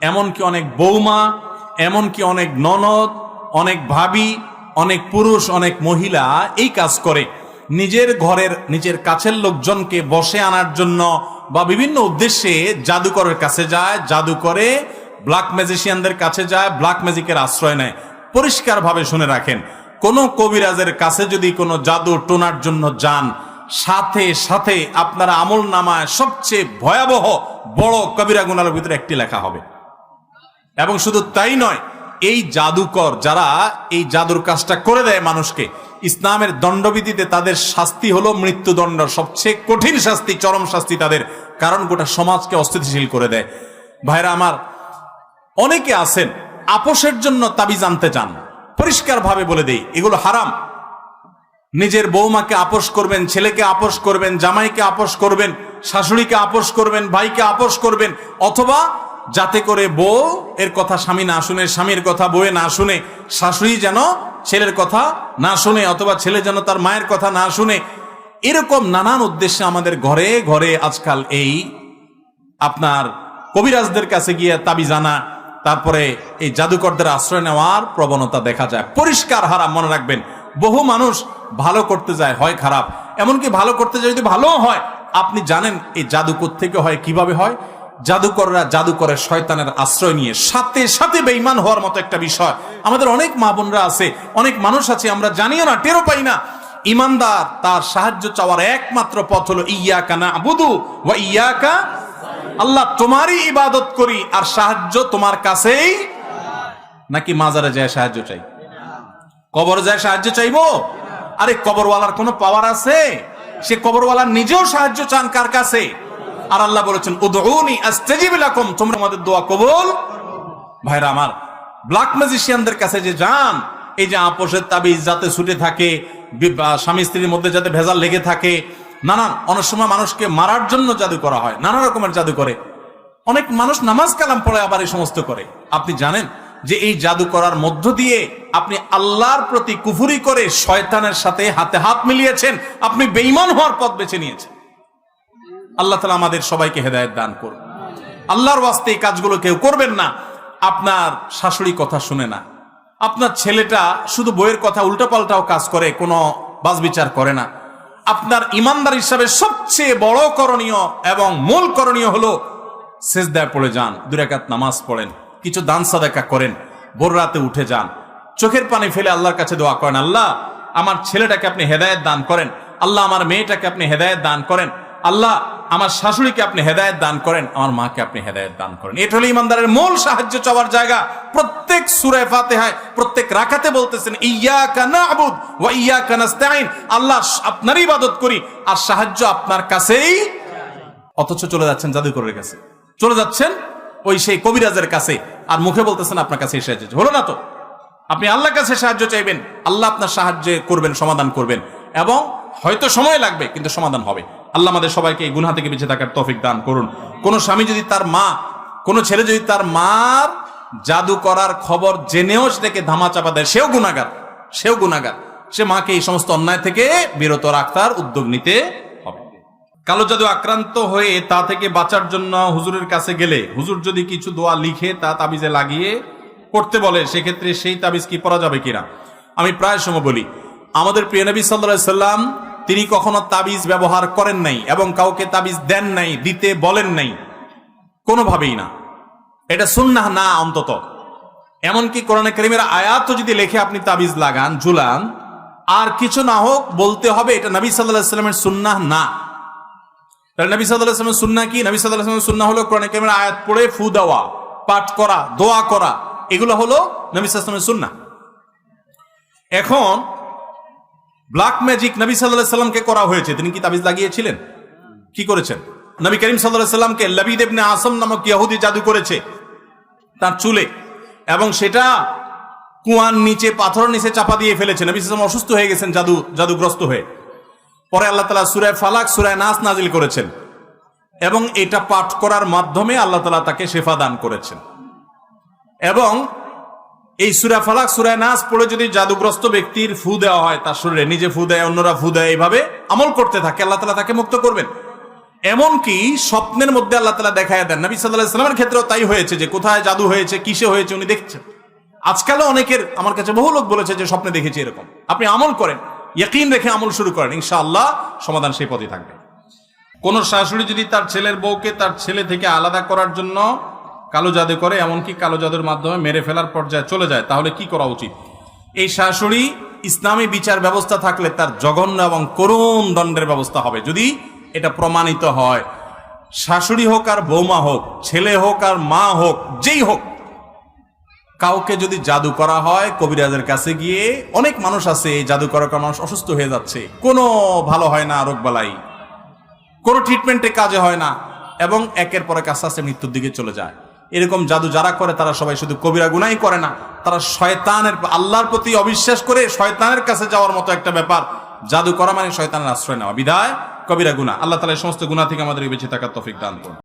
এমনকি অনেক বৌমা, এমনকি অনেক ননদ, অনেক ভাবি, অনেক পুরুষ, অনেক মহিলা এই কাজ করে। নিজের ঘরের, নিজের কাছের লোকজনকে বসে আনার জন্য বা বিভিন্ন উদ্দেশ্যে জাদুকরের কাছে যায়, জাদু করে ব্ল্যাক ম্যাজিশিয়ানদের কাছে যায় ব্ল্যাক ম্যাজিকের আশ্রয় নেয়। পরিষ্কারভাবে শুনে রাখেন, কোন কবিরাজের কাছে যদি কোনো জাদু টোনার জন্য যান, সাথে সাথে আপনার আমল নামায় সবচেয়ে ভয়াবহ বড় কবিরা গুনার ভিতরে একটি লেখা হবে। এবং শুধু তাই নয়, এই জাদুকর যারা এই জাদুর কাজটা করে দেয় মানুষকে, ইসলামের দণ্ডবিধিতে তাদের শাস্তি হলো মৃত্যুদণ্ড, সবচেয়ে কঠিন শাস্তি, চরম শাস্তি তাদের, কারণ গোটা সমাজকে অস্থিতিশীল করে দেয়। ভাইরা আমার, অনেকে আছেন, আপোষের জন্য তাবি জানতে চান, পরিষ্কারভাবে বলে দেই, এগুলো হারাম। নিজের বৌমাকে আপোষ করবেন, ছেলেকে আপোষ করবেন, জামাইকে আপোষ করবেন শাশুড়িকে আপোষ করবেন, ভাইকে আপোষ করবেন, অথবা যাতে করে বউ এর কথা স্বামী না শুনে, স্বামীর কথা বউয়ে না শুনে, শাশুড়ি যেন ছেলের কথা না শুনে, অথবা ছেলে যেন তার মায়ের কথা না শুনে, এরকম নানান উদ্দেশ্যে আমাদের ঘরে ঘরে আজকাল এই আপনার কবিরাজদের কাছে গিয়ে তাবিজ জানা, তারপরে এই জাদুকরদের আশ্রয় নেওয়ার প্রবণতা দেখা যায়। পরিষ্কার হারাম, মনে রাখবেন। বহু মানুষ ভালো করতে যায়, হয় খারাপ। এমনকি ভালো করতে যায় যদি ভালো হয় আপনি জানেন এই জাদু থেকে হয়, কীভাবে হয়? জাদুকররা জাদুকরের শয়তানের আশ্রয় নিয়ে সাথে সাথে বেইমান হওয়ার মতো একটা বিষয়। আমাদের অনেক মা বোনরা আছে, অনেক মানুষ আছে, আমরা জানিও না, টেরও পাই না। ইমানদার, তার সাহায্য চাওয়ার একমাত্র পথ হলো ইয়া কানা আবুদু ওয়া ইয়াকা আল্লাহ, তোমারই ইবাদত করি, আর সাহায্য তোমার কাছেই নাকি মাজারে যায় সাহায্য চাই? কবর যায় সাহায্য চাইব? আরে কবরওয়ালার কোনো পাওয়ার আছে? সে কবরওয়ালা নিজেও সাহায্য চান কার কাছে? আর আল্লাহ বলেছেন, উদউনি আস্তাজিব লাকুম। তোমরা আমাদের দোয়া কবুল? ভাইরা আমার ব্ল্যাক ম্যাজিশিয়ানদের কাছে যে যান, এই যে আপোষের তাবিজ যাতে ছুটে থাকে স্বামী স্ত্রীর মধ্যে যাতে ভেজাল লেগে থাকে নানান অনেক সময় মানুষকে মারার জন্য জাদু করা হয়, নানা রকমের জাদু করে। অনেক মানুষ নামাজ কালাম পড়ে আবার এই সমস্ত করে। আপনি জানেন যে এই জাদু করার মধ্য দিয়ে আপনি আল্লাহর প্রতি কুফুরি করে শয়তানের সাথে হাতে হাত মিলিয়েছেন, আপনি বেঈমান হওয়ার পথ বেছে নিয়েছেন। আল্লাহ তালা আমাদের সবাইকে হেদায়ত দান করুন। আল্লাহর ওয়াস্তে এই কাজগুলো কেউ করবেন না, আপনার শাশুড়ি কথা শুনে না। আপনার ছেলেটা শুধু বইয়ের কথা উল্টাপাল্টাও কাজ করে, কোনো বাজবিচার করে না। আপনার ইমানদার হিসাবে সবচেয়ে বড় করণীয় এবং মূল করণীয় হলো সেজদায় পড়ে যান দুরাকাত নামাজ পড়েন। কিছু দান সাদাকা করেন। ভোর রাতে উঠে যান। চোখের পানি ফেলে আল্লাহর কাছে দোয়া করেন, আল্লাহ, আমার ছেলেটাকে আপনি হেদায়েত দান করেন। আল্লাহ, আমার মেয়েটাকে আপনি হেদায়েত দান করেন। আল্লাহ, আমার শাশুড়িকে আপনি হেদায়েত দান করেন। আমার মাকে আপনি হেদায়েত দান করেন। এটা হলো ইমানদারের মূল সাহায্য চাওয়ার জায়গা। প্রত্যেক সূরা ফাতিহায়, প্রত্যেক রাকাতে বলতেছেন, ইয়াকা নাবুদ ওয়া ইয়াকা নাস্তাইন আল্লাহ আপনারই ইবাদত করি, আর সাহায্য আপনার কাছেই। অথচ চলে যাচ্ছেন জাদুকরের কাছে। চলে যাচ্ছেন ওই সেই কবিরাজের কাছে আর মুখে বলতেছেন আপনার কাছে সাহায্য হলো না তো? আপনি আল্লাহর কাছে সাহায্য চাইবেন, আল্লাহ আপনার সাহায্যে করবেন, সমাধান করবেন এবং হয়তো সময় লাগবে, কিন্তু সমাধান হবে। আল্লাহ আমাদের সবাইকে এই গুনহা থেকে বেঁচে থাকার তৌফিক দান করুন। কোন স্বামী যদি তার মা, কোন ছেলে যদি তার মার জাদু করার খবর জেনেও সেটাকে ধামা চাপা দেয়, সেও গুণাগার সেও গুণাগার সে মাকে এই সমস্ত অন্যায় থেকে বিরত রাখার উদ্যোগ নিতে কালো জাদু আক্রান্ত হয়ে তা থেকে বাঁচার জন্য হুজুরের কাছে গেলে, হুজুর যদি কিছু দোয়া লিখে তা তাবিজে লাগিয়ে করতে বলে, সেক্ষেত্রে সেই তাবিজ কি পড়া যাবে কিনা? আমি প্রায় সময় বলি, আমাদের প্রিয় নবী সাল্লাহ সাল্লাম, তিনি কখনো তাবিজ ব্যবহার করেন নাই এবং কাউকে তাবিজ দেন নাই, দিতে বলেন নাই। কোনোভাবেই না। এটা সুন্নাহ না অন্তত। এমনকি কোরআনে করিমের আয়াত যদি লেখে আপনি তাবিজ লাগান, ঝুলান, আর কিছু না হোক, বলতে হবে এটা নবী সাল্লাহ সাল্লামের সুন্নাহ না। তাহলে নবী আসলামের সুন্না কি? নবী আসলামের সুন্না হলো কোরআন কারিমের আয়াত পড়ে, ফু দেওয়া, পাঠ করা, দোয়া করা। এগুলো হলো নবী সাল্লামের সুন্না এখন ব্ল্যাক ম্যাজিক নবী সাল্লাহ সাল্লামকে করা হয়েছে। তিনি কি তাবিজ লাগিয়েছিলেন? কি করেছেন? নবী করিম সাল্লাহ সাল্লামকে লবিদ ইবনে আসম নামক ইয়াহুদি জাদু করেছে তার চুলে এবং সেটা কুয়ার নিচে, পাথরের নিচে চাপা দিয়ে ফেলেছে। নবী সাল্লাম অসুস্থ হয়ে গেছেন জাদু, জাদুগ্রস্ত হয়ে। পরে আল্লাহ তালা সুরায় ফালাক, সুরায় নাস নাজিল করেছেন। এবং এটা পাঠ করার মাধ্যমে আল্লাহ তালা তাকে শেফা দান করেছেন। এবং এই সুরা ফালাক, সুরায় নাস পড়ে যদি জাদুগ্রস্ত ব্যক্তির ফু দেওয়া হয় তার শরীরে, নিজে ফু দেয়, অন্যরা ফু দেয়, এইভাবে আমল করতে থাকে, আল্লাহ তালা তাকে মুক্ত করবেন। এমনকি স্বপ্নের মধ্যে আল্লাহ তালা দেখায় দেন, নবী সাল্লাহ ইসলামের ক্ষেত্রেও তাই হয়েছে যে কোথায় জাদু হয়েছে, কিসে হয়েছে উনি দেখছেন। আজকালও অনেকের, আমার কাছে বহু লোক বলেছে যে স্বপ্নে দেখেছি এরকম। আপনি আমল করেন ইয়কিন রেখে আমল শুরু করেন, ইনশাআল্লাহ সমাধান সেই পথে থাকবে। কোন শাশুড়ি যদি তার ছেলের বউকে তার ছেলে থেকে আলাদা করার জন্য কালো জাদু করে, এমনকি কালো জাদুর মাধ্যমে মেরে ফেলার পর্যায়ে চলে যায়, তাহলে কি করা উচিত? এই শাশুড়ি ইসলামী বিচার ব্যবস্থা থাকলে তার জঘন্য এবং করুণ দণ্ডের ব্যবস্থা হবে, যদি এটা প্রমাণিত হয়। শাশুড়ি হোক আর বৌমা হোক, ছেলে হোক আর মা হোক, যেই হোক কাউকে যদি জাদু করা হয়, কবিরাজের কাছে গিয়ে অনেক মানুষ আছে জাদু করার মানুষ অসুস্থ হয়ে যাচ্ছে। কোনো ভালো হয় না রোগ বালাই। কোনো ট্রিটমেন্টে কাজে হয় না এবং একের পর আস্তে আস্তে মৃত্যুর দিকে চলে যায়। এরকম জাদু যারা করে, তারা সবাই শুধু কবিরা গুনাই করে না, তারা শয়তানের আল্লাহর প্রতি অবিশ্বাস করে শয়তানের কাছে যাওয়ার মতো একটা ব্যাপার। জাদু করা মানে শয়তানের আশ্রয় নেওয়া। বিদায়, কবিরা গুণা আল্লাহ তালা সমস্ত গুণা থেকে আমাদের বেঁচে থাকার তফিক দান করুন।